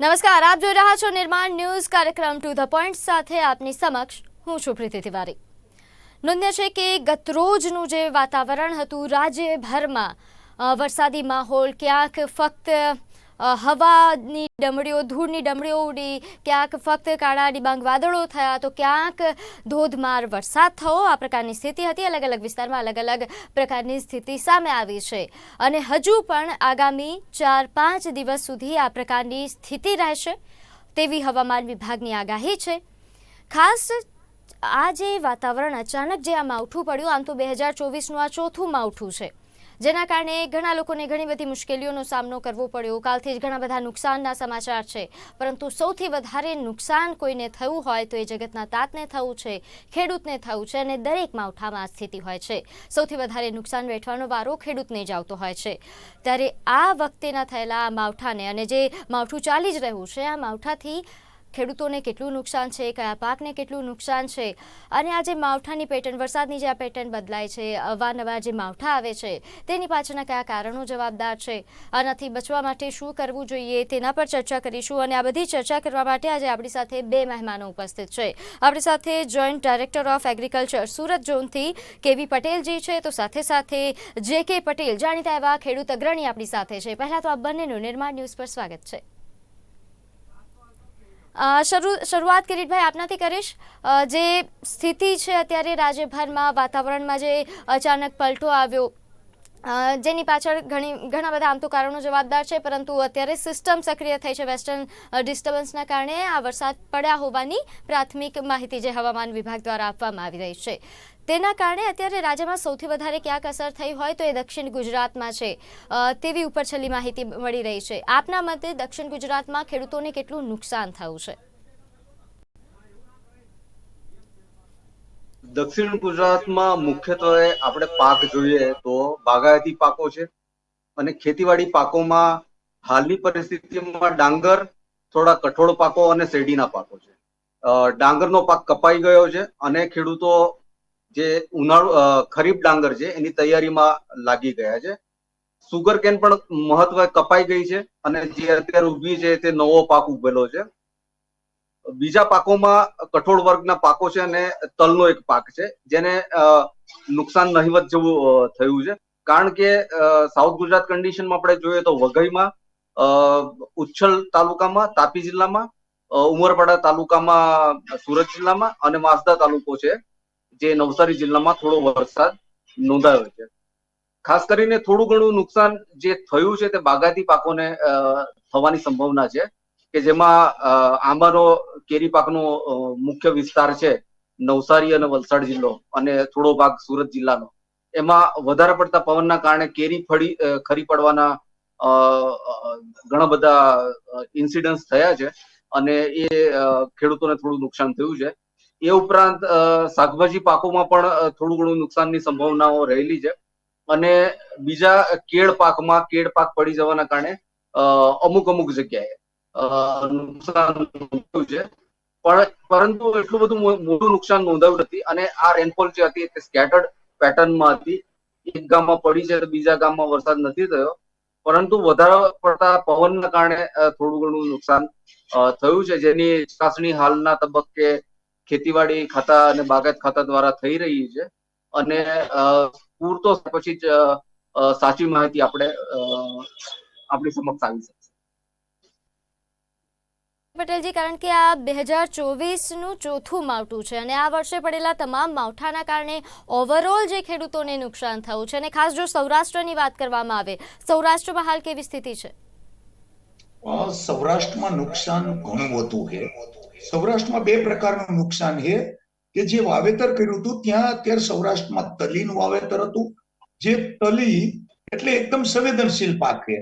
નમસ્કાર, આપ જોઈ રહ્યા છો નિર્માણ ન્યૂઝ કાર્યક્રમ ટુ ધ પોઈન્ટ સાથે આપની સમક્ષ હું છું પ્રીતિ તિવારી. નોંધ્ય છે કે ગતરોજનું જે વાતાવરણ હતું, રાજ્યભરમાં વરસાદી માહોલ ક્યાંક ફક્ત હવાની ડમરીઓ, ધૂળની ડમરીઓ ઉડી, ક્યાંક ફક્ત કાળા ડિબાંગ વાદળો થયા તો ક્યાંક ધોધમાર વરસાદ થયો. આ પ્રકારની સ્થિતિ હતી. અલગ અલગ વિસ્તારમાં અલગ અલગ પ્રકારની સ્થિતિ સામે આવી છે. અને હજુ પણ આગામી ચાર પાંચ દિવસ સુધી આ પ્રકારની સ્થિતિ રહેશે તેવી હવામાન વિભાગની આગાહી છે. ખાસ આ જે વાતાવરણ અચાનક જે આ માવઠું પડ્યું, આમ તો બે હજાર ચોવીસનું આ ચોથું માવઠું છે. જેના કારણે ઘણા લોકોને ઘણી બધી મુશ્કેલીઓનો સામનો કરવો પડ્યો. કાલથી જ ઘણા બધા નુકસાનના સમાચાર છે. પરંતુ સૌથી વધારે નુકસાન કોઈને થયું હોય તો એ જગતના તાતને થયું છે, ખેડૂતને થયું છે અને દરેક માવઠામાં સ્થિતિ હોય છે. સૌથી વધારે નુકસાન વેઠવાનો વારો ખેડૂતને જ આવતો હોય છે. ત્યારે આ વખતેના થયેલા આ માવઠાને અને જે માવઠું ચાલી જ રહ્યું છે, આ માવઠાથી ખેડૂતોને કેટલું નુકસાન છે, કયા પાકને કેટલું નુકસાન છે અને આ જે માવઠાની પેટર્ન વરસાદની જે આ પેટર્ન બદલાય છે, અવારનવાર જે માવઠા આવે છે, તેની પાછળના કયા કારણો જવાબદાર છે, આનાથી બચવા માટે શું કરવું જોઈએ તેના પર ચર્ચા કરીશું અને આ બધી ચર્ચા કરવા માટે આજે આપણી સાથે બે મહેમાનો ઉપસ્થિત છે. આપણી સાથે joint director of agriculture Surat ઝોનથી કેવી પટેલજી છે, તો સાથે સાથે જે કે પટેલ જાણીતા એવા ખેડૂત અગ્રણી આપણી સાથે છે. પહેલાં તો આ બંનેનું નિર્માણ ન્યૂઝ પર સ્વાગત છે. શરૂ, શરૂઆત કિરીટભાઈ આપનાથી કરીશ. જે સ્થિતિ છે અત્યારે રાજ્યભરમાં, વાતાવરણમાં જે અચાનક પલટો આવ્યો જેની પાછળ ઘણી, ઘણા બધા આમ તો કારણો જવાબદાર છે, પરંતુ અત્યારે સિસ્ટમ સક્રિય થઈ છે વેસ્ટર્ન ડિસ્ટર્બન્સના કારણે. આ વરસાદ પડ્યા હોવાની પ્રાથમિક માહિતી જે હવામાન વિભાગ દ્વારા આપવામાં આવી રહી છે. તેના કારણે અત્યારે રાજ્યમાં સૌથી વધારે ક્યાંક અસર થઈ હોય તો એ દક્ષિણ ગુજરાતમાં છે. તેવી ઉપર છેલ્લી માહિતી મળી રહી છે. આપના મતે દક્ષિણ ગુજરાતમાં ખેડૂતોને કેટલું નુકસાન થયું છે? દક્ષિણ ગુજરાતમાં મુખ્યત્વે આપણે પાક જોઈએ તો બાગાયતી પાકો છે અને ખેતીવાડી પાકોમાં હાલની પરિસ્થિતિમાં ડાંગર, થોડા કઠોળ પાકો અને શેરડીના પાકો છે. ડાંગરનો પાક કપાઈ ગયો છે અને ખેડૂતો જે ઉનાળુ ખરીફ ડાંગર છે, એની તૈયારીમાં લાગી ગયા છે. સુગર કેન પણ મહત્વ કપાઈ ગઈ છે અને જે અત્યારે ઊભી છે તે નવો પાક ઉભેલો છે. બીજા પાકોમાં કઠોળ વર્ગના પાકો છે અને તલનો એક પાક છે, જેને નુકસાન નહિવત જેવું થયું છે. કારણ કે સાઉથ ગુજરાત કન્ડિશનમાં આપણે જોઈએ તો વઘઈમાં ઉચ્છલ તાલુકામાં, તાપી જિલ્લામાં ઉમરપાડા તાલુકામાં, સુરત જિલ્લામાં અને માસદા તાલુકો છે. જે નવસારી જિલ્લામાં થોડો વરસાદ નોંધાયો છે. ખાસ કરીને થોડું ઘણું નુકસાન જે થયું છે તે બાગાયતી પાકોને થવાની સંભાવના છે કે જેમાં આંબાનો, કેરી પાકનો મુખ્ય વિસ્તાર છે નવસારી અને વલસાડ જિલ્લો અને થોડો ભાગ સુરત જિલ્લાનો. એમાં વધારે પડતા પવનના કારણે કેરી ફળી ખરી પડવાના ઘણા બધા ઇન્સિડન્સ થયા છે અને એ ખેડૂતોને થોડું નુકસાન થયું છે. એ ઉપરાંત શાકભાજી પાકોમાં પણ થોડું ઘણું નુકસાનની સંભાવનાઓ રહેલી છે. અને બીજા કેળ પાકમાં, કેળ પાક પડી જવાના કારણે અમુક અમુક જગ્યાએ નુકસાન છે. પણ, પરંતુ એટલું બધું મોટું નુકસાન નોંધાયું નથી. અને આ રેનફોલ જે હતી, તે સ્કેટર્ડ પેટર્નમાં હતી. એક ગામમાં પડી છે બીજા ગામમાં વરસાદ નથી થયો. પરંતુ વધારે પડતા પવનના કારણે થોડું ઘણું નુકસાન થયું છે. જેની ચકાસણી હાલના તબક્કે ખેતીવાડી ખાતા અને બાગાયત ખાતા દ્વારા થઈ રહી છે. અને પૂરતો પછી જ સાચી માહિતી આપણે આપણી સમક્ષ આવી શકશે પટેલજી કારણ કે આ બે હજાર ચોવીસનું ચોથું માવઠું છે અને આ વર્ષે પડેલા તમામ માવઠાના કારણે ઓવરઓલ જે ખેડૂતોને નુકસાન થયું છે અને ખાસ જો સૌરાષ્ટ્રની વાત કરવામાં આવે સૌરાષ્ટ્રમાં હાલ કેવી સ્થિતિ છે? સૌરાષ્ટ્રમાં નુકસાન ઘણું વધુ છે સૌરાષ્ટ્રમાં બે પ્રકારનું નુકસાન છે કે જે વાવેતર કર્યું હતું, ત્યાં અત્યારે સૌરાષ્ટ્રમાં તલીનું વાવેતર હતું. જે તલી એટલે એકદમ સંવેદનશીલ પાક છે.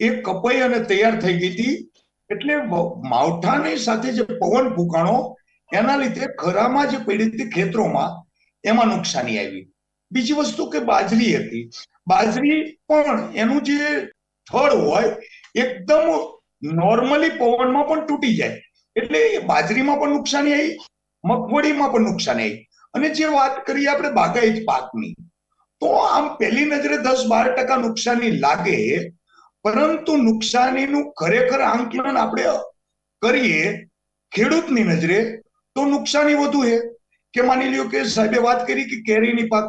એ કપાઈ અને તૈયાર થઈ ગઈ હતી. એટલે માવઠાની સાથે જે પવન ફૂંકાણો, એના લીધે ખરામાં જે પડી ખેતરોમાં, એમાં નુકસાની આવી. બીજી વસ્તુ કે બાજરી હતી. બાજરી પણ એનું જે થડ હોય, એકદમ નોર્મલી પવનમાં પણ તૂટી જાય. એટલે બાજરીમાં પણ નુકસાની આવી મગફળીમાં પણ નુકસાની આવી અને જે વાત કરીએ આપણે બાગાયત પાકની, તો આમ પહેલી નજરે દસ બાર ટકા નુકસાની લાગે, પરંતુ નુકસાનીનું ખરેખર આંકલન આપણે કરીએ ખેડૂતની નજરે, તો નુકસાની વધુ છે કે માની લ્યો કે સાહેબે વાત કરી કે કેરીની પાક,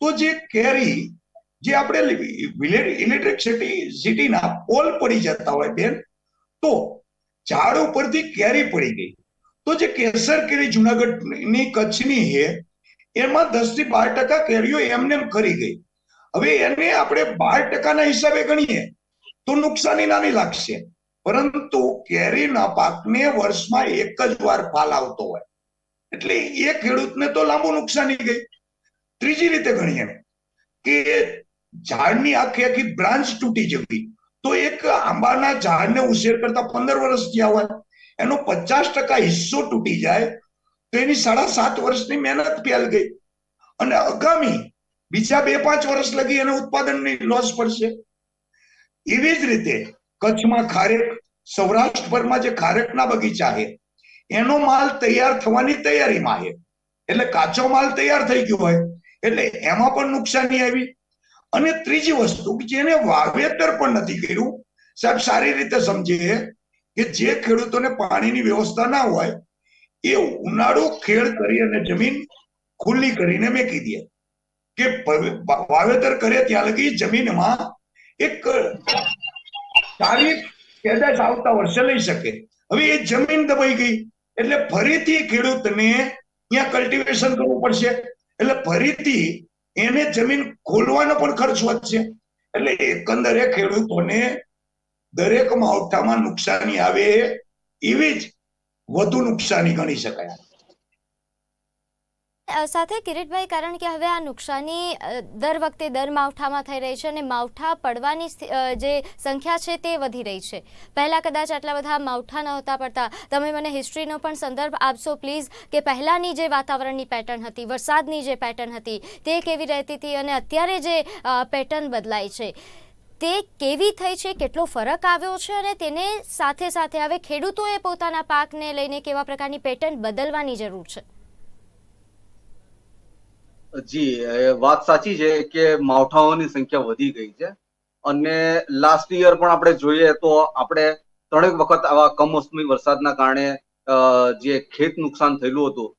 તો જે કેરી, જે આપણે ઇલેક્ટ્રિસિટી સિટીના પોલ પડી જતા હોય બેન, તો ઝાડ ઉપરથી કેરી પડી ગઈ. તો જે કેસર કેરી જુનાગઢની કચ્છની છે, એમાં દસથી બાર ટકા કેરીઓ એમને કરી ગઈ. હવે એને આપણે બાર ટકાના હિસાબે ગણીએ, તો નુકસાની નાની લાગશે. પરંતુ કેરીના પાકને વર્ષમાં એક જ વાર ફાલ આવતો હોય. એટલે એ ખેડૂતને તો લાંબુ નુકસાની ગઈ. ત્રીજી રીતે ગણીએ કે ઝાડની આખી આખી બ્રાન્ચ તૂટી જવી. તો એક આંબાના ઝાડને ઉછેર કરતા પંદર વર્ષ થયા હોય, એનો પચાસ ટકા હિસ્સો તૂટી જાય, તો એની સાડા સાત વર્ષની મહેનત ફેલ ગઈ. અને આગામી બીજા બે પાંચ વર્ષ લગી એને ઉત્પાદનની લોસ પડશે. એવી જ રીતે કચ્છમાં ખારેક, સૌરાષ્ટ્રભરમાં જે ખારેકના બગીચા છે, એનો માલ તૈયાર થવાની તૈયારીમાં છે. એટલે કાચો માલ તૈયાર થઈ ગયો હોય, એટલે એમાં પણ નુકસાની આવી. અને ત્રીજી વસ્તુ જેને વાવેતર પણ નથી કર્યું, સાહેબ, સારી રીતે સમજીએ કે જે ખેડૂતોને પાણીની વ્યવસ્થા ના હોય, એ ઉનાળો ખેડ કરી અને જમીન ખુલ્લી કરીને મેકી દે. કે વાવેતર કરે ત્યાં લગી જમીનમાં એક સારી પેદાશ આવતા વર્ષે લઈ શકે. હવે એ જમીન દબાઈ ગઈ, એટલે ફરીથી ખેડૂતને ત્યાં કલ્ટિવેશન કરવું પડશે. એટલે ફરીથી એને જમીન ખોલવાનો પણ ખર્ચ વધશે. એટલે એકંદરે ખેડૂતોને દરેક માવઠામાં નુકસાની આવે એવી જ વધુ નુકસાની ગણી શકાય. સાથે કિરીટભાઈ, કારણ કે હવે આ નુકસાની દર વખતે દર માવઠામાં થઈ રહી છે અને માવઠા પડવાની જે સંખ્યા છે તે વધી રહી છે. પહેલાં કદાચ આટલા બધા માવઠા નહોતા પડતા. તમે મને હિસ્ટ્રીનો પણ સંદર્ભ આપશો, પ્લીઝ, કે પહેલાંની જે વાતાવરણની પેટર્ન હતી, વરસાદની જે પેટર્ન હતી, તે કેવી રહેતી હતી અને અત્યારે જે પેટર્ન બદલાય છે, તે કેવી થઈ છે, કેટલો ફરક આવ્યો છે અને તેને સાથે સાથે હવે ખેડૂતોએ પોતાના પાકને લઈને કેવા પ્રકારની પેટર્ન બદલવાની જરૂર છે? જી વાત સાચી છે કે માવઠાઓની સંખ્યા વધી ગઈ છે. અને લાસ્ટ યર પણ આપણે જોઈએ તો આપણે ત્રણેક વખત આવા કમોસમી વરસાદના કારણે જે ખેત નુકસાન થયેલું હતું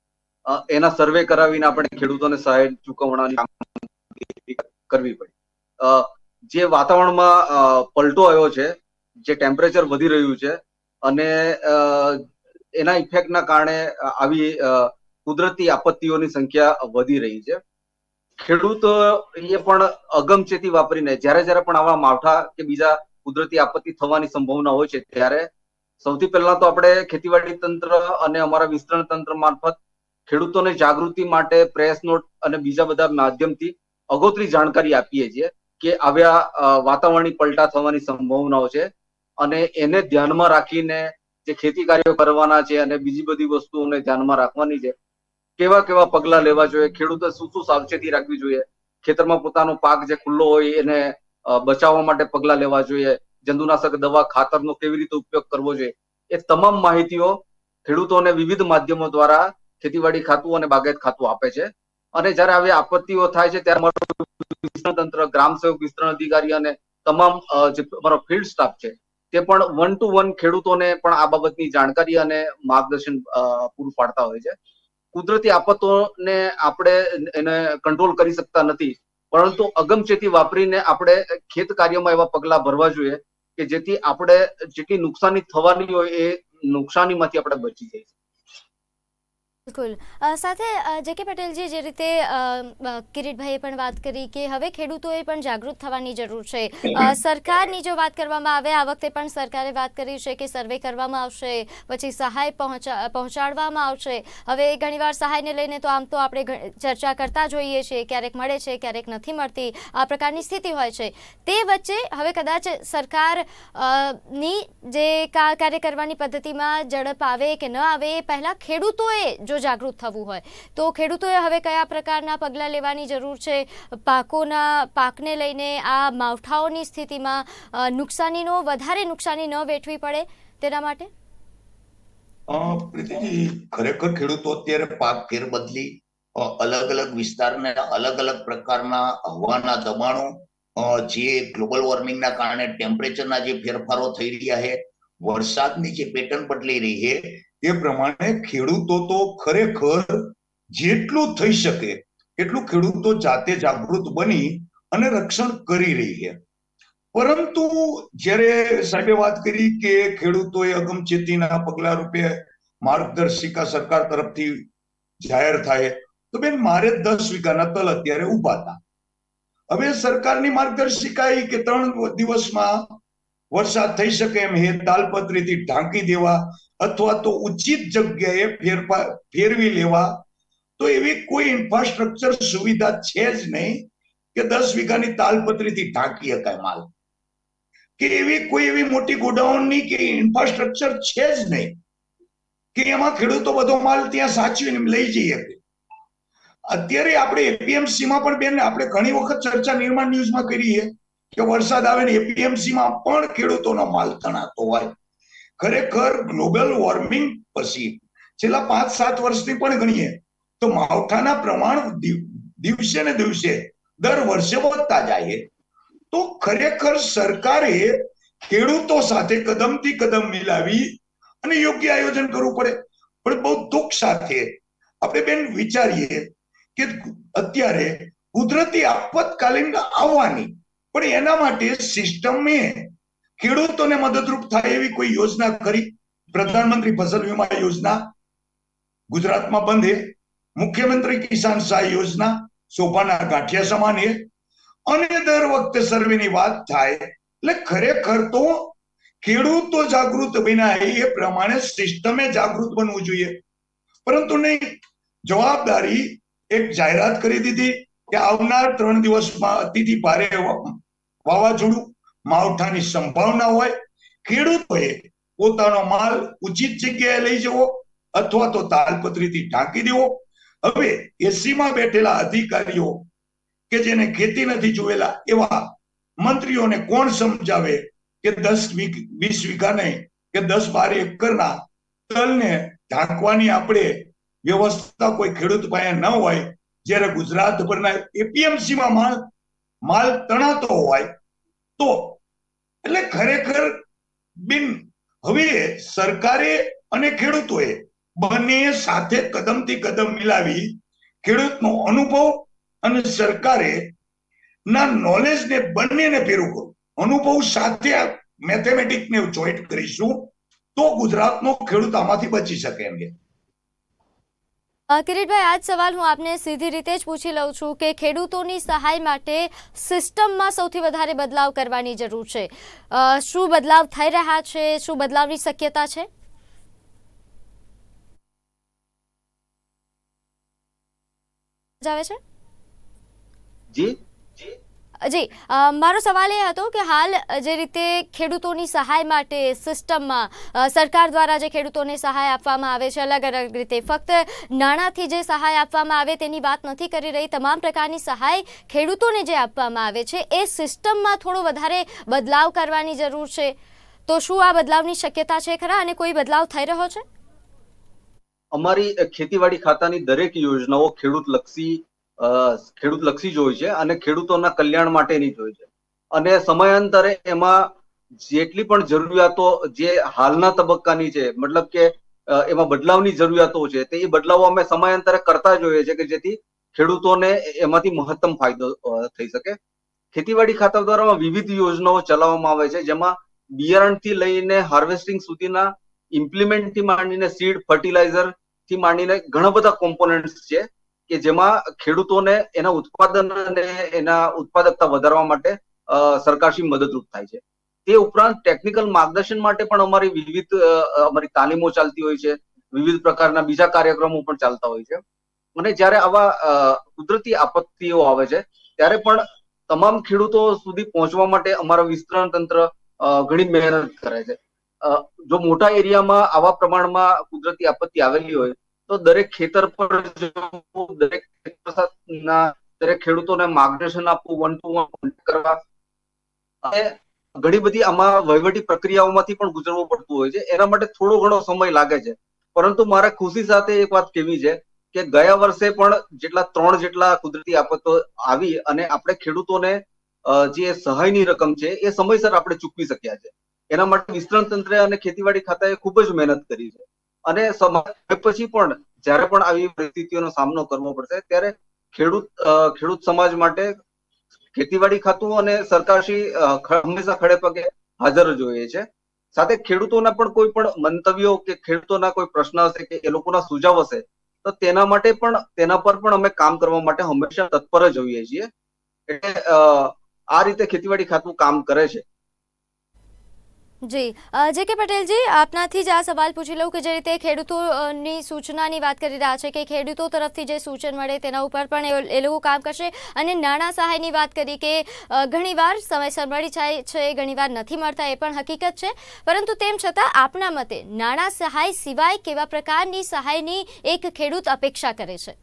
એના સર્વે કરાવીને આપણે ખેડૂતોને સહાય ચૂકવણાની કરવી પડી. જે વાતાવરણમાં પલટો આવ્યો છે, જે ટેમ્પરેચર વધી રહ્યું છે, અને એના ઇફેક્ટના કારણે આવી કુદરતી આપત્તિઓની સંખ્યા વધી રહી છે. ખેડૂતો એ પણ અગમચેતી વાપરીને જ્યારે જ્યારે પણ આવા માવઠા કે બીજા કુદરતી આપત્તિ થવાની સંભાવના હોય છે ત્યારે સૌથી પહેલા તો આપણે ખેતીવાડી તંત્ર અને અમારા વિસ્તરણ તંત્ર મારફત ખેડૂતોને જાગૃતિ માટે પ્રેસ નોટ અને બીજા બધા માધ્યમથી અગોતરી જાણકારી આપીએ છીએ કે આવ્યા અ, વાતાવરણની પલટા થવાની સંભાવનાઓ છે અને એને ધ્યાનમાં રાખીને જે ખેતી કાર્યો કરવાના છે અને બીજી બધી વસ્તુઓને ધ્યાનમાં રાખવાની છે કેવા કેવા પગલા લેવા જોઈએ? ખેડૂતો શું શું સાવચેતી રાખવી જોઈએ? ખેતરમાં પોતાનો પાક જે ખુલ્લો હોય એને બચાવવા માટે પગલા લેવા જોઈએ. જંતુનાશક દવા ખાતરનો કેવી રીતે ઉપયોગ કરવો જોઈએ? એ તમામ માહિતીઓ ખેડૂતોને વિવિધ માધ્યમો દ્વારા ખેતીવાડી ખાતું અને બાગાયત ખાતું આપે છે. અને જ્યારે આવી આપત્તિઓ થાય છે, ત્યારે તંત્ર, ગ્રામ સેવક, વિસ્તરણ અધિકારી અને તમામ જે અમારો ફિલ્ડ સ્ટાફ છે, તે પણ વન ટુ વન ખેડૂતોને પણ આ બાબતની જાણકારી અને માર્ગદર્શન પૂરું પાડતા હોય છે. કુદરતી આફતોને આપણે એને કંટ્રોલ કરી શકતા નથી. પરંતુ અગમચેતી વાપરીને આપણે ખેત કાર્યમાં એવા પગલા ભરવા જોઈએ કે જેથી આપણે જેટલી નુકસાની થવાની હોય એ નુકસાનીમાંથી આપણે બચી જઈએ બિલકુલ. સાથે જે કે પટેલજી, જે રીતે કિરીટભાઈએ પણ વાત કરી કે હવે ખેડૂતોએ પણ જાગૃત થવાની જરૂર છે. સરકારની જો વાત કરવામાં આવે, આ વખતે પણ સરકારે વાત કરી છે કે સર્વે કરવામાં આવશે, પછી સહાય પહોંચા, પહોંચાડવામાં આવશે. હવે ઘણીવાર સહાયને લઈને તો આમ તો આપણે ચર્ચા કરતા જોઈએ છીએ, ક્યારેક મળે છે, ક્યારેક નથી મળતી. આ પ્રકારની સ્થિતિ હોય છે. તે વચ્ચે હવે કદાચ સરકારની જે કાર્ય કરવાની પદ્ધતિમાં ઝડપ આવે કે ન આવે, એ પહેલાં ખેડૂતોએ જો જાગૃત થવું હોય. તો ખેડૂતોએ હવે કયા પ્રકારના પગલાં લેવાની જરૂર છે? પાકોના, પાકને લઈને આ માવઠાઓની સ્થિતિમાં નુકસાનીનો, વધારે નુકસાની ન વેઠવી પડે તેના માટે? પ્રીતિજી, ખરેખર ખેડૂતો અત્યારે પાક ફેરબદલી અલગ અલગ વિસ્તારને અલગ અલગ પ્રકારના હવાના દબાણો જે ગ્લોબલ વોર્મિંગના કારણે ટેમ્પરેચરના જે ફેરફારો થઈ રહ્યા છે વરસાદની જે પેટર્ન બદલી રહી છે, એ પ્રમાણે ખેડૂતો તો ખરેખર જેટલું થઈ શકે એટલું ખેડૂતો જાતે જાગૃત બની અને રક્ષણ કરી રહી છે. પરંતુ જ્યારે સાહેબે વાત કરી કે ખેડૂતોએ અગમચેતીના પગલા રૂપે માર્ગદર્શિકા સરકાર તરફથી જાહેર થાય, તો બેન મારે દસ વીઘાના તલ અત્યારે ઊભા હતા. હવે સરકારની માર્ગદર્શિકા એ કે ત્રણ દિવસમાં વરસાદ થઈ શકે એમ હે, તાલપત્રીથી ઢાંકી દેવા અથવા તો ઉચિત જગ્યાએ ફેરફાર ફેરવી લેવા. તો એવી કોઈ ઇન્ફ્રાસ્ટ્રક્ચર સુવિધા છે જ નહીં કે દસ વીઘાની તાલપત્રીથી ઢાંકી શકાય માલ. કે એવી કોઈ એવી મોટી ગોડાઉનની કે ઇન્ફ્રાસ્ટ્રક્ચર છે જ નહીં કે એમાં ખેડૂતો બધો માલ ત્યાં સાચવીને લઈ જઈ શકે. અત્યારે આપણે એપીએમસી માં પણ બેન, આપણે ઘણી વખત ચર્ચા નિર્માણ ન્યૂઝમાં કરી કે વરસાદ આવે ને એપીએમસીમાં પણ ખેડૂતોનો માલ તણાતો હોય. ખરેખર ગ્લોબલ વોર્મિંગ પછી છેલ્લા પાંચ, સાત વર્ષથી પણ ગણીએ તો માવઠાના પ્રમાણ દિવસે ને દિવસે દર વર્ષે વધતા જાય. તો ખરેખર સરકારે ખેડૂતો સાથે કદમથી કદમ મિલાવી અને યોગ્ય આયોજન કરવું પડે. પણ બહુ દુઃખ સાથે આપણે બેન વિચારીએ કે અત્યારે કુદરતી આપતકાલીન આવવાની પણ એના માટે સિસ્ટમે ખેડૂતોને મદદરૂપ થાય એવી કોઈ યોજના કરી? પ્રધાનમંત્રી ફસલ વીમા યોજના, ગુજરાતમાં બંધ મુખ્યમંત્રી કિસાન સહાય યોજના, શોભાના ગાંઠિયા સમાન અને દર વખતે સર્વેની વાત થાય, એટલે ખરેખર તો ખેડૂતો જાગૃત બન્યા એ પ્રમાણે સિસ્ટમે જાગૃત બનવું જોઈએ. પરંતુ નહીં, જવાબદારી એક જાહેરાત કરી દીધી કે આવનાર ત્રણ દિવસમાં અતિથી ભારે વાવાઝોડું માવઠાની સંભાવના હોય, ખેડૂતોએ પોતાનો માલ ઉચિત જગ્યાએ લઈ જવો અથવા તો તાલપત્રીથી ઢાંકી દેવો. હવે એસીમાં બેઠેલા અધિકારીઓ કે જેને ખેતી નથી જોયેલા એવા મંત્રીઓને કોણ સમજાવે કે દસ વીસ વીઘા નહીં, કે દસ બાર એકરના તલને ઢાંકવાની આપણે વ્યવસ્થા કોઈ ખેડૂત પાસે ન હોય, જ્યારે ગુજરાતભરના એપીએમસીમાં માલ માલ તણાતો હોય તો એટલે ખરેખર બિન હવે સરકારે અને ખેડૂતોએ બંને સાથે કદમથી કદમ મિલાવી ખેડૂતનો અનુભવ અને સરકારે ના નોલેજને બંનેને ભેરું કરો અનુભવ સાથે મેથેમેટિકને જોઈન્ટ કરીશું તો ગુજરાતનો ખેડૂત આમાંથી બચી શકે એમ અ, કિરીટભાઈ, આજ સવાલ હું આપને સીધી રીતે જ પૂછી લઉં છું કે ખેડૂતોની સહાય માટે સિસ્ટમમાં સૌથી વધારે બદલાવ કરવાની જરૂર છે. શું બદલાવ થઈ રહ્યા છે? શું બદલાવની શક્યતા છે? આવે છે? જી? જી મારો સવાલ એ હતો કે હાલ જે રીતે ખેડૂતોની સહાય માટે સિસ્ટમમાં સરકાર દ્વારા જે ખેડૂતોને સહાય આપવામાં આવે છે, અલગ અલગ રીતે, ફક્ત નાણાંથી જે સહાય આપવામાં આવે તેની વાત નથી કરી રહી, તમામ પ્રકારની સહાય ખેડૂતોને જે આપવામાં આવે છે, એ સિસ્ટમમાં થોડો વધારે બદલાવ કરવાની જરૂર છે. તો શું આ બદલાવની શક્યતા છે ખરા? અને કોઈ બદલાવ થઈ રહ્યો છે? અમારી ખેતીવાડી ખાતાની દરેક યોજનાઓ ખેડૂત લક્ષી ખેડૂત લક્ષી જ હોય છે અને ખેડૂતોના કલ્યાણ માટેની જ હોય છે. અને સમયાંતરે એમાં જેટલી પણ જરૂરિયાતો જે હાલના તબક્કાની છે, મતલબ કે એમાં બદલાવની જરૂરિયાતો છે, તે એ બદલાવો અમે સમયાંતરે કરતા જોઈએ છે કે જેથી ખેડૂતોને એમાંથી મહત્તમ ફાયદો થઈ શકે. ખેતીવાડી ખાતા દ્વારા વિવિધ યોજનાઓ ચલાવવામાં આવે છે, જેમાં બિયારણથી લઈને હાર્વેસ્ટિંગ સુધીના ઇમ્પ્લિમેન્ટથી માંડીને સીડ ફર્ટિલાઇઝરથી માંડીને ઘણા બધા કોમ્પોનન્ટ્સ છે. કે જેમાં ખેડૂતોને એના ઉત્પાદન અને એના ઉત્પાદકતા વધારવા માટે સરકારશ્રી મદદરૂપ થાય છે. તે ઉપરાંત ટેકનિકલ માર્ગદર્શન માટે પણ અમારી વિવિધ અમારી તાલીમો ચાલતી હોય છે. વિવિધ પ્રકારના બીજા કાર્યક્રમો પણ ચાલતા હોય છે. અને જ્યારે આવા કુદરતી આપત્તિઓ આવે છે, ત્યારે પણ તમામ ખેડૂતો સુધી પહોંચવા માટે અમારા વિસ્તરણ તંત્ર ઘણી મહેનત કરે છે. જો મોટા એરિયામાં આવા પ્રમાણમાં કુદરતી આપત્તિ આવેલી હોય તો દરેક ખેતર પર દરેક દરેક ખેડૂતોને માર્ગદર્શન આપવું વન ટુ વન કરવા. અને ઘણી બધી આમાં વહીવટી પ્રક્રિયાઓમાંથી પણ ગુજરવું પડતું હોય છે. એના માટે થોડો ઘણો સમય લાગે છે. પરંતુ મારે ખુશી સાથે એક વાત કહેવી છે કે ગયા વર્ષે પણ જેટલા ત્રણ જેટલા કુદરતી આફતો આવી અને આપણે ખેડૂતોને જે સહાયની રકમ છે એ સમયસર આપણે ચૂકવી શક્યા છે. એના માટે વિસ્તરણ તંત્ર અને ખેતીવાડી ખાતાએ ખૂબ જ મહેનત કરી છે. અને પછી પણ જ્યારે પણ આવી પરિસ્થિતિઓનો સામનો કરવો પડશે, ત્યારે ખેડૂત ખેડૂત સમાજ માટે ખેતીવાડી ખાતું અને સરકારશ્રી હંમેશા ખડે પગે હાજર જ હોય છે સાથે ખેડૂતોના પણ કોઈ પણ મંતવ્યો કે ખેડૂતોના કોઈ પ્રશ્ન હશે કે એ લોકોના સુઝાવ હશે, તો તેના માટે પણ, તેના પર પણ અમે કામ કરવા માટે હંમેશા તત્પર જ હોઈએ છીએ. એટલે આ રીતે ખેતીવાડી ખાતું કામ કરે છે. જી. જે કે પટેલજી, આપનાથી જ આ સવાલ પૂછી લઉં કે જે રીતે ખેડૂતોની સૂચનાની વાત કરી રહ્યા છે કે ખેડૂતો તરફથી જે સૂચન મળે તેના ઉપર પણ એ- લોકો કામ કરશે. અને નાણાં સહાયની વાત કરી કે ઘણીવાર સમયસર મળી જાય છે, ઘણીવાર નથી મળતા, એ પણ હકીકત છે. પરંતુ તેમ છતાં આપના મતે નાણાં સહાય સિવાય કેવા પ્રકારની સહાયની એક ખેડૂત અપેક્ષા કરે છે?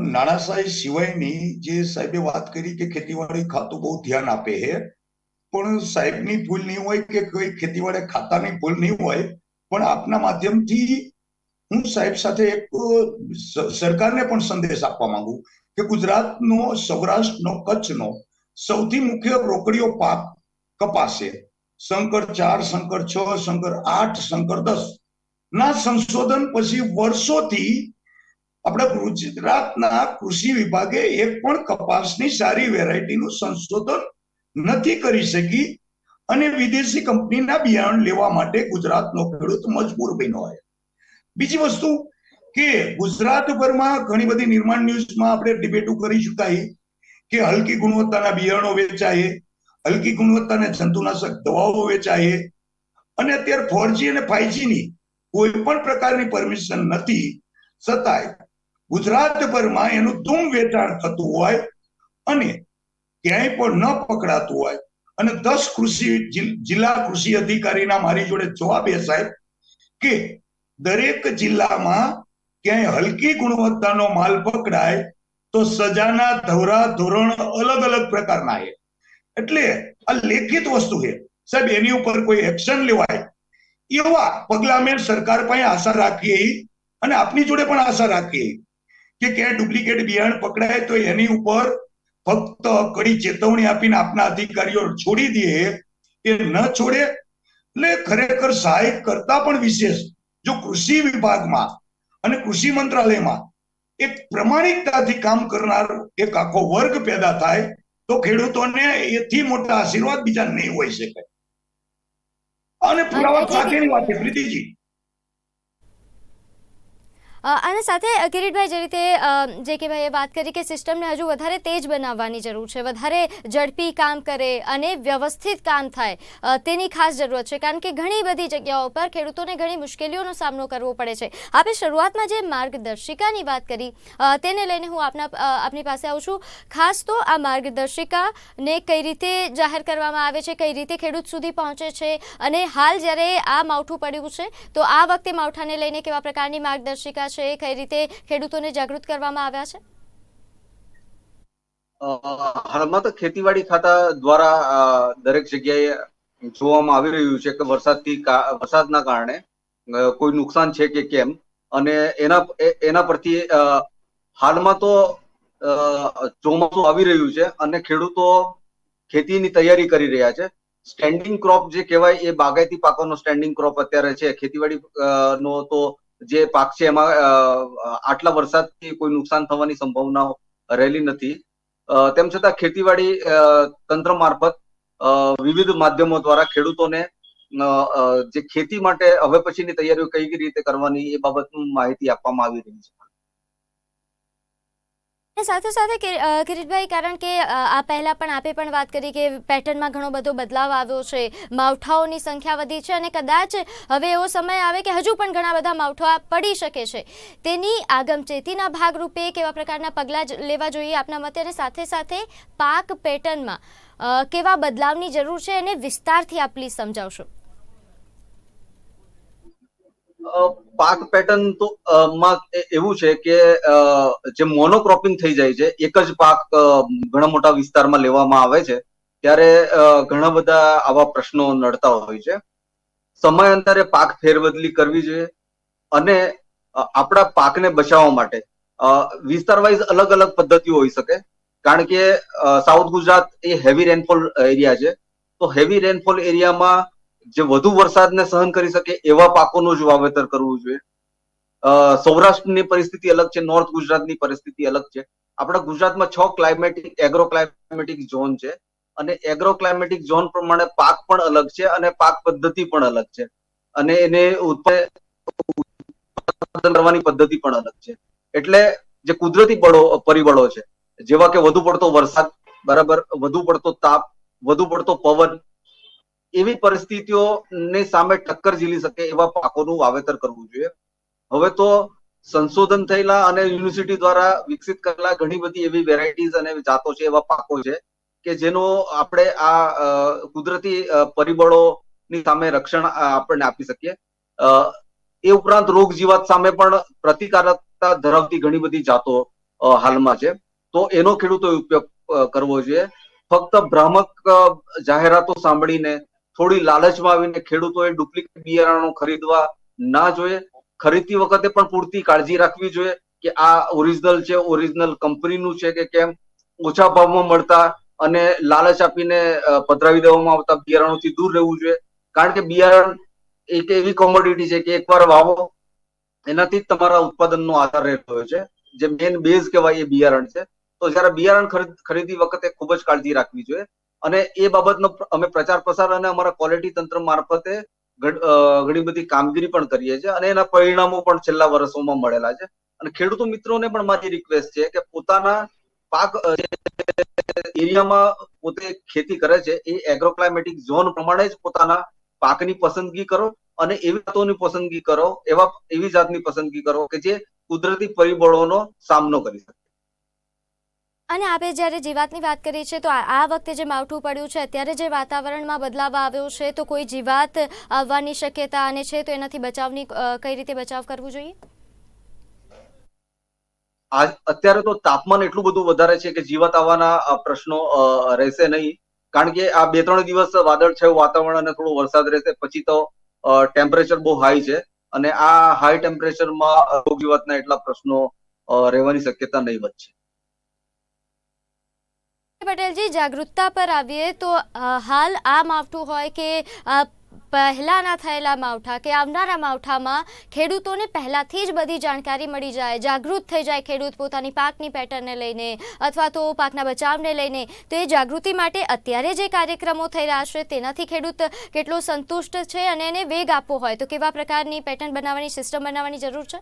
નાણાં સહાય સિવાયની જે સાહેબે વાત કરી કે ખેતીવાડી ખાતું બહુ ધ્યાન આપે છે. પણ સાહેબની ભૂલ નહીં હોય કે કોઈ ખેતીવાડે ખાતાની ભૂલ નહીં હોય, પણ આપના માધ્યમથી હું સાહેબ સાથે એક સરકારને પણ સંદેશ આપવા માંગુ કે ગુજરાતનો, સૌરાષ્ટ્રનો, કચ્છનો સૌથી મુખ્ય રોકડીયો પાક કપાસ. છે શંકર ચાર શંકર છ શંકર આઠ શંકર દસ. ના સંશોધન પછી વર્ષોથી આપણે ગુજરાતના કૃષિ વિભાગે એક પણ કપાસની સારી વેરાયટીનું સંશોધન નથી કરી શકી અને વિદેશી કંપનીના બિયારણ લેવા માટે ગુજરાતનો ખેડૂત મજબૂર બન્યો હોય. બીજી વસ્તુ કે ગુજરાતભરમાં ઘણી બધી નિર્માણ ન્યૂઝમાં આપણે ડિબેટો કરી શકાય કે હલકી ગુણવત્તાના બિયારણો વેચાય, હલકી ગુણવત્તાના જંતુનાશક દવાઓ વેચાય અને અત્યારે ફોરજી અને ફાઈવજી ની કોઈ પણ પ્રકારની પરમિશન નથી. છતાંય ગુજરાતભરમાં એનું ધૂમ વેચાણ થતું હોય અને ક્યાંય પણ ન પકડાતું હોય. અને દસ કૃષિ જિલ્લા કૃષિ અધિકારીના મારી જોડે જવાબ એ સાહેબ કે દરેક જિલ્લામાં ક્યાંય હલકી ગુણવત્તાનો માલ પકડાય તો સજાના ધોરા ધોરણ અલગ અલગ પ્રકારના છે. એટલે આ લેખિત વસ્તુ છે. સાહેબ, એની ઉપર કોઈ એક્શન લેવાય? એવા પગલા મેં સરકાર પાસે આશા રાખીએ અને આપની જોડે પણ આશા રાખીએ કે ક્યાંય ડુપ્લિકેટ બિયારણ પકડાય તો એની ઉપર ફક્ત કડી ચેતવણી આપીને આપના અધિકારીઓ છોડી દે એ ન છોડે? એટલે ખરેખર સહાયક કરતા પણ વિશેષ. જો કૃષિ વિભાગમાં અને કૃષિ મંત્રાલયમાં એક પ્રમાણિકતાથી કામ કરનાર એક આખો વર્ગ પેદા થાય તો ખેડૂતોને એથી મોટા આશીર્વાદ બીજા નહીં હોઈ શકે. અને પુરાવા સાથેની વાત છે પ્રીતિજી. અને સાથે કિરીટભાઈ, જે રીતે જે કે ભાઈએ વાત કરી કે સિસ્ટમને હજુ વધારે તેજ બનાવવાની જરૂર છે, વધારે ઝડપી કામ કરે અને વ્યવસ્થિત કામ થાય તેની ખાસ જરૂરત છે. કારણ કે ઘણી બધી જગ્યાઓ પર ખેડૂતોને ઘણી મુશ્કેલીઓનો સામનો કરવો પડે છે. આપણે શરૂઆતમાં જે માર્ગદર્શિકાની વાત કરી તેને લઈને હું આપના આપની પાસે આવું છું. ખાસ તો આ માર્ગદર્શિકાને કઈ રીતે જાહેર કરવામાં આવે છે, કઈ રીતે ખેડૂત સુધી પહોંચે છે અને હાલ જ્યારે આ માવઠું પડ્યું છે, તો આ વખતે માવઠાને લઈને કેવા પ્રકારની માર્ગદર્શિકા છે? કઈ રીતે ખેડૂતોને જાગૃત કરવામાં આવ્યા છે? હાલમાં તો ખેતીવાડી ખાતા દ્વારા દરેક જગ્યાએ જોવામાં આવી રહ્યું છે કે વરસાદથી વરસાદના કારણે કોઈ નુકસાન છે કે કેમ? અને એના એના પરથી હાલમાં તો ચોમાસું આવી રહ્યું છે અને ખેડૂતો ખેતીની તૈયારી કરી રહ્યા છે. સ્ટેન્ડિંગ ક્રોપ જે કહેવાય એ બાગાયતી પાકોનો સ્ટેન્ડિંગ ક્રોપ અત્યારે છે. ખેતીવાડી નો તો જે પાક છે એમાં આટલા વરસાદથી કોઈ નુકસાન થવાની સંભાવના રહેલી નથી. તેમ છતાં ખેતીવાડી તંત્ર મારફત વિવિધ માધ્યમો દ્વારા ખેડૂતોને જે ખેતી માટે હવે પછીની તૈયારીઓ કઈ રીતે કરવાની એ બાબતનું માહિતી આપવામાં આવી રહી છે. સાથે સાથે કિર- કિરીટભાઈ, કારણ કે આ પહેલાં પણ આપે પણ વાત કરી કે પેટર્નમાં ઘણો બધો બદલાવ આવ્યો છે. માવઠાઓની સંખ્યા વધી છે અને કદાચ હવે એવો સમય આવે કે હજુ પણ ઘણા બધા માવઠા પડી શકે છે. તેની આગમચેતીના ભાગરૂપે કેવા પ્રકારના પગલાં લેવા જોઈએ આપના મતે અને સાથે સાથે પાક પેટર્નમાં કેવા બદલાવની જરૂર છે એને વિસ્તારથી આપ પ્લીઝ સમજાવશો. પાક પેટર્ન તો માં એવું છે કે જે મોનોક્રોપિંગ થઈ જાય છે, એક જ પાક ઘણા મોટા વિસ્તારમાં લેવામાં આવે છે, ત્યારે ઘણા બધા આવા પ્રશ્નો નડતા હોય છે. સમયાંતરે પાક ફેરબદલી કરવી જોઈએ અને આપણા પાકને બચાવવા માટે વિસ્તાર વાઇઝ અલગ અલગ પદ્ધતિઓ હોઈ શકે. કારણ કે સાઉથ ગુજરાત એ હેવી રેનફોલ એરિયા છે. તો હેવી રેનફોલ એરિયામાં જે વધુ વરસાદને સહન કરી શકે એવા પાકોનું જ વાવેતર કરવું જોઈએ. સૌરાષ્ટ્રની પરિસ્થિતિ અલગ છે, નોર્થ ગુજરાતની પરિસ્થિતિ અલગ છે. આપણા ગુજરાતમાં છ ક્લાઇમેટિક એગ્રો ક્લાઇમેટિક ઝોન છે અને એગ્રો ક્લાઇમેટિક ઝોન પ્રમાણે પાક પણ અલગ છે અને પાક પદ્ધતિ પણ અલગ છે. અને એને ઉત્પાદન કરવાની પદ્ધતિ પણ અલગ છે. એટલે જે કુદરતી બળો, પરિબળો છે, જેવા કે વધુ પડતો વરસાદ, બરાબર, વધુ પડતો તાપ, વધુ પડતો પવન એવી પરિસ્થિતિઓને સામે ટક્કર ઝીલી શકે એવા પાકોનું વાવેતર કરવું જોઈએ. હવે તો સંશોધન થયેલા અને યુનિવર્સિટી દ્વારા વિકસિત કરેલા ઘણી બધી એવી વેરાયટીઝ અને જાતો છે એવા પાકો છે કે જેનો આપણે આ કુદરતી પરિબળોની સામે રક્ષણ આપણને આપી શકીએ. એ ઉપરાંત રોગ જીવાત સામે પણ પ્રતિકારકતા ધરાવતી ઘણી બધી જાતો હાલમાં છે. તો એનો ખેડૂતોએ ઉપયોગ કરવો જોઈએ. ફક્ત ભ્રામક જાહેરાતો સાંભળીને થોડી લાલચમાં આવીને ખેડૂતોએ ડુપ્લિકેટ બિયારણો ખરીદવા ના જોઈએ. ખરીદતી વખતે પણ પૂરતી કાળજી રાખવી જોઈએ કે આ ઓરિજિનલ છે ઓરિજિનલ કંપનીનું છે કે કેમ? ઓછા ભાવમાં મળતા અને લાલચ આપીને પધરાવી દેવામાં આવતા બિયારણોથી દૂર રહેવું જોઈએ. કારણ કે બિયારણ એક એવી કોમોડિટી છે કે એકવાર વાવો, એનાથી જ તમારા ઉત્પાદનનો આધાર રહેતો હોય છે. જે મેઇન બેઝ કહેવાય એ બિયારણ છે. તો જ્યારે બિયારણ ખરીદ- વખતે ખૂબ જ કાળજી રાખવી જોઈએ. અને એ બાબતનો અમે પ્રચાર પ્રસાર અને અમારા ક્વોલિટી તંત્ર મારફતે ઘણી બધી કામગીરી પણ કરીએ છીએ અને એના પરિણામો પણ છેલ્લા વર્ષોમાં મળેલા છે. અને ખેડૂતો મિત્રોને પણ મારી રિક્વેસ્ટ છે કે પોતાના પાક એરિયામાં પોતે ખેતી કરે છે એ એગ્રોક્લાઇમેટિક ઝોન પ્રમાણે જ પોતાના પાકની પસંદગી કરો અને એવી જાતોની પસંદગી કરો, એવા, એવી જાતની પસંદગી કરો કે જે કુદરતી પરિબળોનો સામનો કરી શકે. અને આપણે જ્યારે જીવાતની વાત કરી છે તો આ વખતે જે માવઠું પડ્યું છે, અત્યારે જે વાતાવરણમાં બદલાવ આવ્યો છે, તો કોઈ જીવાત આવવાની શક્યતા અને છે, તો એનાથી બચાવની કઈ રીતે બચાવ કરવું જોઈએ? અત્યારે તો તાપમાન એટલું બધું વધારે છે કે જીવાત આવવાના પ્રશ્નો રહેશે નહીં. કારણ કે આ બે ત્રણ દિવસ વાદળ છે, વાતાવરણ અને થોડો વરસાદ રહેશે, પછી તો ટેમ્પરેચર બહુ હાઈ છે. અને આ હાઈ ટેમ્પરેચરમાં રોગ જીવાતના એટલા પ્રશ્નો રહેવાની શક્યતા નહીવત છે. પટેલજી, જાગૃતતા પર આવીએ તો હાલ આ માવઠું હોય કે પહેલાંના થયેલા માવઠા કે આવનારા માવઠામાં ખેડૂતોને પહેલાંથી જ બધી જાણકારી મળી જાય, જાગૃત થઈ જાય ખેડૂત પોતાની પાકની પેટર્નને લઈને અથવા તો પાકના બચાવને લઈને. તો એ જાગૃતિ માટે અત્યારે જે કાર્યક્રમો થઈ રહ્યા છે તેનાથી ખેડૂત કેટલો સંતુષ્ટ છે અને એને વેગ આપવો હોય. તો કેવા પ્રકારની પેટર્ન બનાવવાની સિસ્ટમ બનાવવાની જરૂર છે?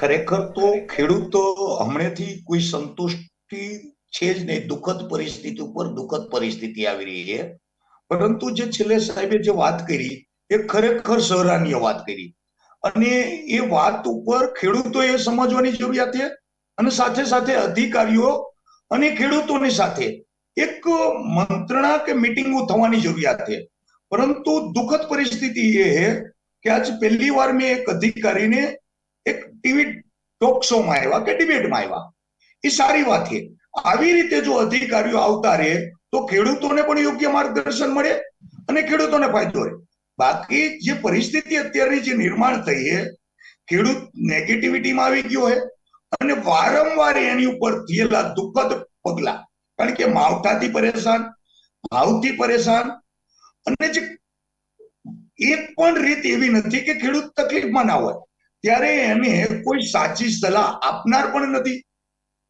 ખરેખર તો ખેડૂતો હમણાંથી કોઈ સંતુષ્ટિ છે જ નહીં દુઃખદ પરિસ્થિતિ ઉપર દુઃખદ પરિસ્થિતિ આવી રહી છે. પરંતુ જે છેલ્લે સાહેબે જે વાત કરી, એ ખરેખર સહરાનીય વાત કરી. અને એ વાત ઉપર ખેડૂતોએ સમજવાની જરૂરિયાત છે અને સાથે સાથે અધિકારીઓ અને ખેડૂતોની સાથે એક મંત્રણા કે મિટિંગો થવાની જરૂરિયાત છે. પરંતુ દુઃખદ પરિસ્થિતિ એ છે કે આજ પહેલી વાર મેં એક અધિકારીને એક ટીવી ટોક શોમાં આવ્યા કે ડિબેટમાં આવ્યા. એ સારી વાત છે. આવી રીતે જો અધિકારીઓ આવતા રહે, તો ખેડૂતોને પણ યોગ્ય માર્ગદર્શન મળે અને ખેડૂતોને ફાયદો રહે. બાકી જે પરિસ્થિતિ અત્યારની જે નિર્માણ થઈ છે, ખેડૂત નેગેટિવિટીમાં આવી ગયો છે અને વારંવાર એની ઉપર થયેલા દુઃખદ પગલા, કારણ કે માવઠાથી પરેશાન, ભાવથી પરેશાન, અને જે એક પણ રીત એવી નથી કે ખેડૂત તકલીફમાં ના હોય. ત્યારે એને કોઈ સાચી સલાહ આપનાર પણ નથી.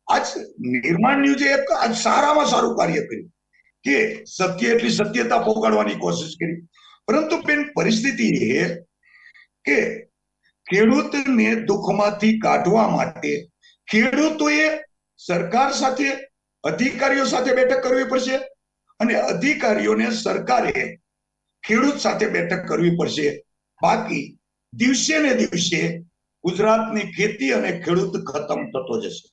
આજ નિર્માણ ન્યૂઝે એક આજ સારામાં સારું કાર્ય કર્યું કે સત્ય એટલી સત્યતા પોગાડવાની કોશિશ કરી. પરંતુ બેન પરિસ્થિતિ એ કે ખેડૂતને દુઃખમાંથી કાઢવા માટે ખેડૂતોએ સરકાર સાથે, અધિકારીઓ સાથે બેઠક કરવી પડશે અને અધિકારીઓને સરકારે ખેડૂત સાથે બેઠક કરવી પડશે. બાકી દિવસે ને દિવસે ગુજરાતની ખેતી અને ખેડૂત ખતમ થતો જશે.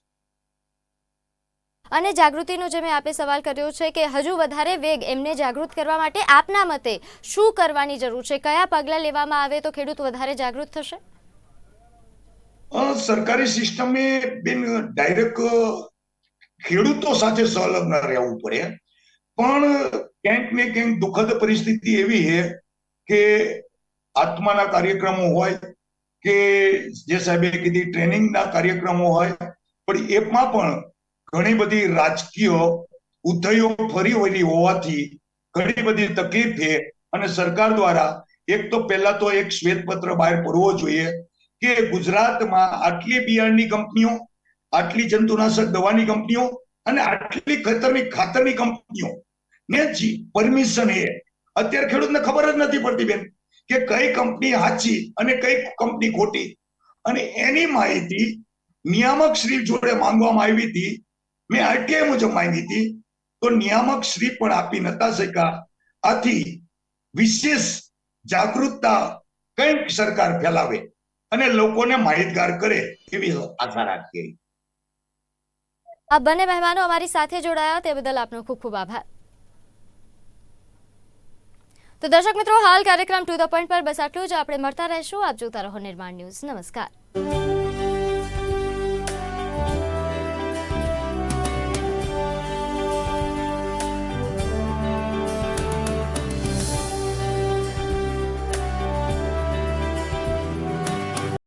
અને જાગૃતિનો જે મેં આપે સવાલ કર્યો છે કે હજુ વધારે વેગ એમને જાગૃત કરવા માટે આપના મતે શું કરવાની જરૂર છે? કયા પગલાં લેવામાં આવે તો ખેડૂત વધારે જાગૃત થશે? સરકારી સિસ્ટમે બેન ડાયરેક્ટ ખેડૂતો સાથે સંલગ્ન રહેવું પડે. પણ ક્યાંક ને ક્યાંક દુઃખદ પરિસ્થિતિ એવી છે કે આત્માના કાર્યક્રમો હોય કે જે સાહેબે કીધી ટ્રેનિંગના કાર્યક્રમો હોય, પણ એમાં પણ ઘણી બધી રાજકીય ઉથયો ફરી વળી હોવાથી ઘણી બધી તકલીફ છે અને સરકાર દ્વારા એક તો પહેલા તો એક શ્વેતપત્ર બહાર પડવો જોઈએ કે ગુજરાતમાં આટલી બિયારણની કંપનીઓ, આટલી જંતુનાશક દવાની કંપનીઓ અને આટલી ખતરની ખાતરની કંપનીઓ. ને પરમિશન એ. અત્યારે ખેડૂતને ખબર જ નથી પડતી બેન કે કઈ કંપની સાચી અને કઈ કંપની ખોટી. અને એની માહિતી નિયામક શ્રી જોડે માંગવામાં આવી હતી મેં આરટીઆઈ મુજબ માંગી હતી. તો નિયામક શ્રી પણ આપી નતા શક્યા. આથી વિશેષ જાગૃતતા કંઈક સરકાર ફેલાવે અને લોકોને માહિતગાર કરે એવી આશા રાખીએ. આ બંને મહેમાનો અમારી સાથે જોડાયા. તે બદલ આપનો ખૂબ ખૂબ આભાર. તો દર્શક મિત્રો, હાલ કાર્યક્રમ ટુ ધ પોઈન્ટ પર બસ આટલું જ. આપણે મળતા રહીશું. આપ જોતા રહો નિર્માણ ન્યૂઝ. નમસ્કાર.